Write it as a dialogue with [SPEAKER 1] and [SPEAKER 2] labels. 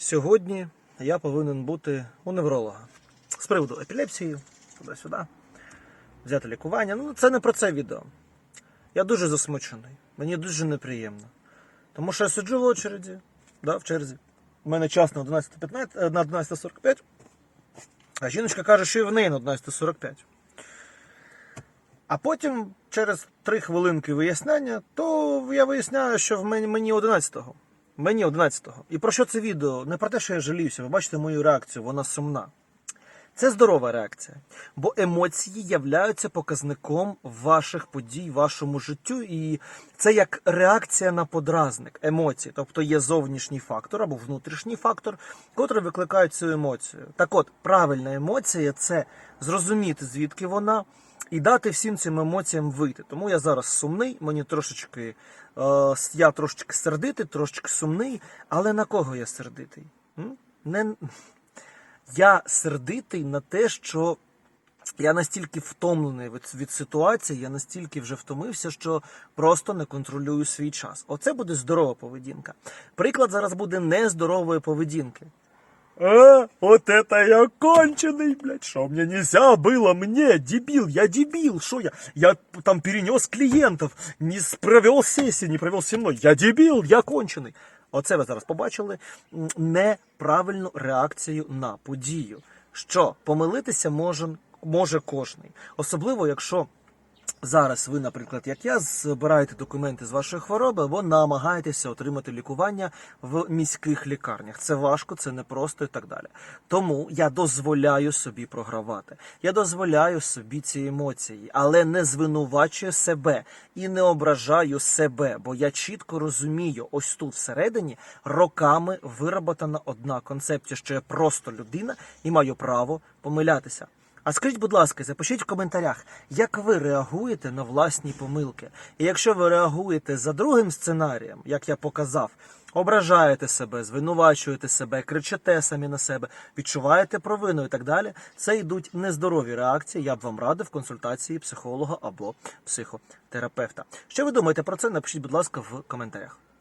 [SPEAKER 1] Сьогодні я повинен бути у невролога з приводу епілепсії, туди-сюди, взяти лікування. Ну, це не про це відео. Я дуже засмучений, мені дуже неприємно. Тому що я сиджу в очереді, да, в черзі. У мене час на 11.15, е, на 11.45, а жіночка каже, що і в неї на 11.45. А потім, через 3 хвилинки виясняння, то я виясняю, що в мені 11-го. Мені 11-го. І про що це відео? Не про те, що я жаліюся. Ви бачите мою реакцію, вона сумна. Це здорова реакція, бо емоції являються показником ваших подій, вашому життю, і це як реакція на подразник емоції, тобто є зовнішній фактор або внутрішній фактор, котрий викликає цю емоцію. Так от, правильна емоція це зрозуміти, звідки вона, і дати всім цим емоціям вийти. Тому я зараз сумний, мені трошечки е, я трошечки сердитий, трошечки сумний, але на кого я сердитий? Не я сердитий на те, що я настільки втомлений від, від ситуації, я настільки вже втомився, що просто не контролюю свій час. Оце буде здорова поведінка. Приклад зараз буде нездорової поведінки. А, вот это я конченый, блядь, что мне нельзя было, мне, дебил, я дебил, что я, я там перенес клиентов, не с- провел сессию, не провел со мной, я дебил, я кончений. Оце ви зараз побачили неправильну реакцію на подію. Що помилитися може, може кожний, особливо якщо Зараз ви, наприклад, як я, збираєте документи з вашої хвороби або намагаєтеся отримати лікування в міських лікарнях. Це важко, це непросто і так далі. Тому я дозволяю собі програвати. Я дозволяю собі ці емоції, але не звинувачую себе і не ображаю себе, бо я чітко розумію, ось тут всередині роками вироботана одна концепція, що я просто людина і маю право помилятися. А скажіть, будь ласка, запишіть в коментарях, як ви реагуєте на власні помилки. І якщо ви реагуєте за другим сценарієм, як я показав, ображаєте себе, звинувачуєте себе, кричите самі на себе, відчуваєте провину і так далі, це йдуть нездорові реакції. Я б вам радив консультації психолога або психотерапевта. Що ви думаєте про це? Напишіть, будь ласка, в коментарях.